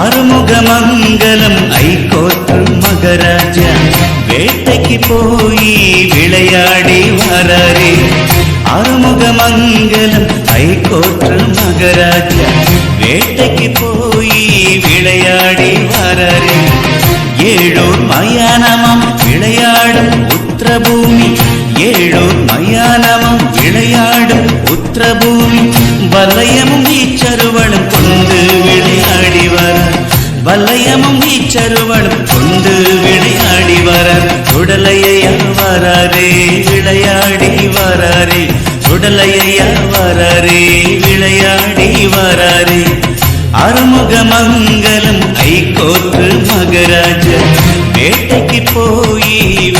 அருமுகமங்கலம் ஐகோற்று மகராஜா. வேட்டைக்கு போய் விளையாடி வராரே அருமுகமங்கலம் ஐகோற்று மகராஜா. வேட்டைக்கு போய் விளையாடி வராரே ஏழூர் மயானமம் விளையாடும் உத்திரபூமி. ஏழூர் மயானமம் விளையாடும் உத்திரபூமி. வலயமும் ஈச்சருவனும் வலயமும் நீச்சருவனும் கொண்டு விளையாடி வரார். உடலையா வராரே? விளையாடி வராரே. உடலையா வராரே? விளையாடி வராரே. அறுமுக அருமுகமங்கலம் ஐகோற்று மகராஜ வேட்டைக்கு போய்